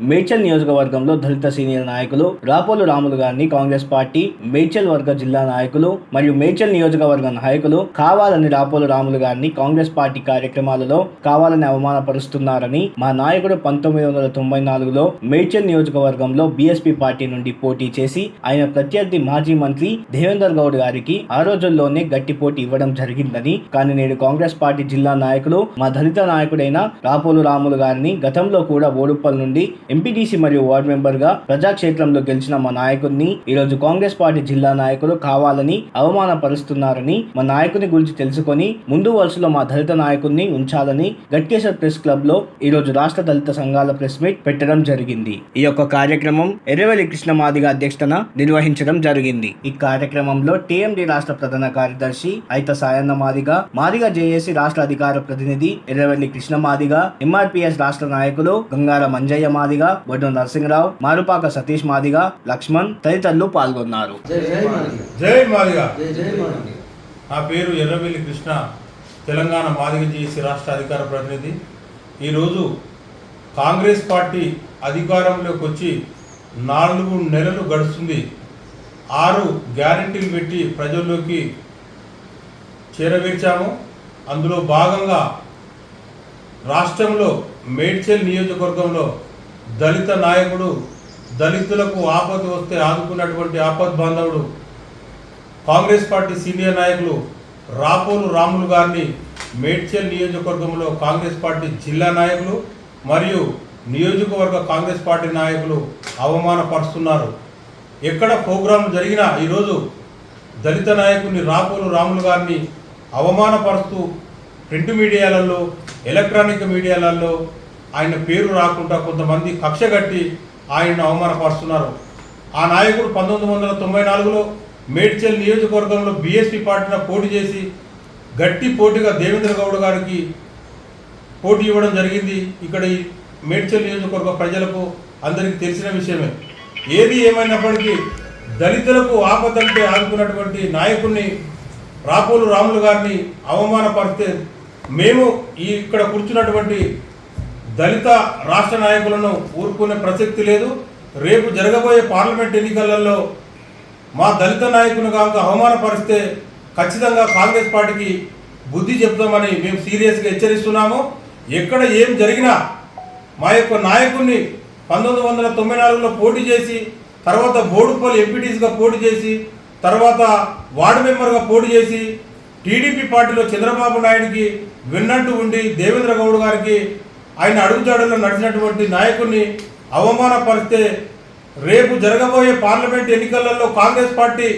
మేడ్చల్ నియోజకవర్గంలో దళిత సీనియర్ నాయకులు రాపోలు రాములు గారిని కాంగ్రెస్ పార్టీ మేడ్చల్ వర్గ జిల్లా నాయకులు మరియు మేడ్చల్ నియోజకవర్గ నాయకులు కావాలని రాపోలు రాములు గారిని కాంగ్రెస్ పార్టీ కార్యక్రమాలలో కావాలని అవమానపరుస్తున్నారని మా నాయకుడు పంతొమ్మిది వందల తొంభై నాలుగులో మేడ్చల్ నియోజకవర్గంలో బీఎస్పీ పార్టీ నుండి పోటీ చేసి ఆయన ప్రత్యర్థి మాజీ మంత్రి దేవేందర్ గౌడ్ గారికి ఆ రోజుల్లోనే గట్టి పోటీ ఇవ్వడం జరిగిందని. కానీ నేడు కాంగ్రెస్ పార్టీ జిల్లా నాయకులు మా దళిత నాయకుడైన రాపోలు రాములు గారిని గతంలో కూడా ఓడుప్పల్ నుండి ఎంపీటీసీ మరియు వార్డు మెంబర్గా ప్రజాక్షేత్రంలో గెలిచిన మా నాయకుడిని ఈరోజు కాంగ్రెస్ పార్టీ జిల్లా నాయకులు కావాలని అవమానపరుస్తున్నారని మా నాయకుని గురించి తెలుసుకొని ముందు వరుసలో మా దళిత నాయకుడిని ఉంచాలని గట్కేశ్వర్ ప్రెస్ క్లబ్లో ఈరోజు రాష్ట్ర దళిత సంఘాల ప్రెస్ మీట్ పెట్టడం జరిగింది. ఈ యొక్క కార్యక్రమం ఎర్రవెల్లి కృష్ణ మాదిగ అధ్యక్షతన నిర్వహించడం జరిగింది. ఈ కార్యక్రమంలో టీఎండి రాష్ట్ర ప్రధాన కార్యదర్శి అయిత సాయన్న మాదిగ మాదిగ జేఏసీ రాష్ట్ర అధికార ప్రతినిధి ఎర్రవెల్లి కృష్ణ మాదిగ ఎంఆర్పిఎస్ రాష్ట్ర నాయకులు గంగార మంజయ్య మాదిగ బొడ్డు నరసింహరావు మారుపాక సతీష్ మాదిగ లక్ష్మణ్ తదితరులు పాల్గొన్నారు. జై జై మాదిగ. జై మాదిగా. జై జై మాదిగ. నా పేరు ఎర్రబెల్లి కృష్ణ తెలంగాణ మాదిగ జేసీ రాష్ట్ర అధికార ప్రతినిధి. ఈరోజు కాంగ్రెస్ పార్టీ అధికారంలోకి వచ్చి నాలుగు నెలలు గడుస్తుంది. ఆరు గ్యారెంటీలు పెట్టి ప్రజల్లోకి చేరవేర్చాము. అందులో భాగంగా రాష్ట్రంలో మేడ్చల్ నియోజకవర్గంలో దళిత నాయకుడు దళితులకు ఆపద వస్తే ఆదుకున్నటువంటి ఆపద్ బాంధవుడు కాంగ్రెస్ పార్టీ సీనియర్ నాయకులు రాపోలు రాములు గారిని మేడ్చల్ నియోజకవర్గంలో కాంగ్రెస్ పార్టీ జిల్లా నాయకులు మరియు నియోజకవర్గ కాంగ్రెస్ పార్టీ నాయకులు అవమానపరుస్తున్నారు. ఎక్కడ ప్రోగ్రాం జరిగినా ఈరోజు దళిత నాయకుని రాపోలు రాములు గారిని అవమానపరుస్తూ ప్రింట్ మీడియాలలో ఎలక్ట్రానిక్ మీడియాలలో ఆయన పేరు రాకుండా కొంతమంది కక్ష కట్టి ఆయన్ను అవమానపరుస్తున్నారు. ఆ నాయకుడు పంతొమ్మిది వందల తొంభై నాలుగులో మేడ్చల్ నియోజకవర్గంలో బీఎస్పీ పార్టీన పోటీ చేసి గట్టి పోటీగా దేవేంద్ర గౌడ్ గారికి పోటీ ఇవ్వడం జరిగింది. ఇక్కడ ఈ మేడ్చల్ నియోజకవర్గ ప్రజలకు అందరికీ తెలిసిన విషయమే. ఏది ఏమైనప్పటికీ దళితులకు ఆపదంటే ఆదుకున్నటువంటి నాయకుడిని రాపోలు రాములు గారిని అవమానపరిస్తే మేము ఈ ఇక్కడ కూర్చున్నటువంటి దళిత రాష్ట్ర నాయకులను ఊరుకునే ప్రసక్తి లేదు. రేపు జరగబోయే పార్లమెంట్ ఎన్నికలలో మా దళిత నాయకుని కాక అవమానపరిస్తే ఖచ్చితంగా కాంగ్రెస్ పార్టీకి బుద్ధి చెప్తామని మేము సీరియస్గా హెచ్చరిస్తున్నాము. ఎక్కడ ఏం జరిగినా మా యొక్క నాయకుడిని పంతొమ్మిది వందల తొంభై నాలుగులో పోటీ చేసి తర్వాత బోడుపల్లి ఎంపీటీస్గా పోటీ చేసి తర్వాత వార్డు మెంబర్గా పోటీ చేసి టీడీపీ పార్టీలో చంద్రబాబు నాయుడికి విన్నట్టు ఉండి దేవేంద్ర గౌడ్ గారికి ఆయన అడుగుజాడల్లో నడిచినటువంటి నాయకుడిని అవమానపరిస్తే రేపు జరగబోయే పార్లమెంట్ ఎన్నికలలో కాంగ్రెస్ పార్టీ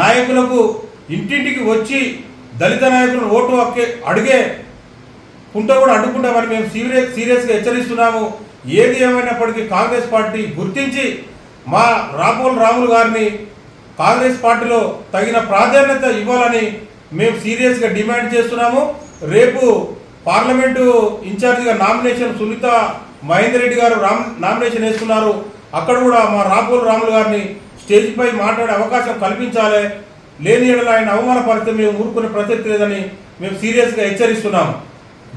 నాయకులకు ఇంటింటికి వచ్చి దళిత నాయకులను ఓటు అక్కే అడిగే కుంట కూడా అడ్డుకుంటామని మేము సీరియస్ సీరియస్గా హెచ్చరిస్తున్నాము. ఏది ఏమైనప్పటికీ కాంగ్రెస్ పార్టీ గుర్తించి మా రాపోల్ రాములు గారిని కాంగ్రెస్ పార్టీలో తగిన ప్రాధాన్యత ఇవ్వాలని మేము సీరియస్గా డిమాండ్ చేస్తున్నాము. రేపు పార్లమెంటు ఇన్ఛార్జిగా నామినేషన్ సునీత మహేందర్ రెడ్డి గారు రామ్ నామినేషన్ వేస్తున్నారు అక్కడ కూడా మా రాపోల్ రాములు గారిని స్టేజ్పై మాట్లాడే అవకాశం కల్పించాలి. లేని ఎడల ఆయన అవమానపరిస్తే మేము ఊరుకునే ప్రసక్తి లేదని మేము సీరియస్గా హెచ్చరిస్తున్నాము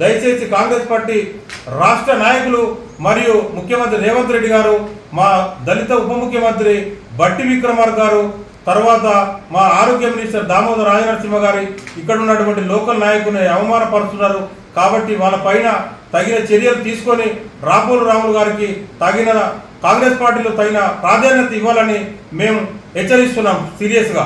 దయచేసి కాంగ్రెస్ పార్టీ రాష్ట్ర నాయకులు మరియు ముఖ్యమంత్రి రేవంత్ రెడ్డి గారు మా దళిత ఉప ముఖ్యమంత్రి బట్టి విక్రమార్ గారు తర్వాత మా ఆరోగ్య మినిస్టర్ దామోదర్ రాజనరసింహ గారి ఇక్కడ ఉన్నటువంటి లోకల్ నాయకుని అవమానపరుస్తున్నారు. కాబట్టి వాళ్ళ పైన తగిన చర్యలు తీసుకొని రాపోలు రాములు గారికి తగిన కాంగ్రెస్ పార్టీలో తగిన ప్రాధాన్యత ఇవ్వాలని మేము హెచ్చరిస్తున్నాం సీరియస్గా.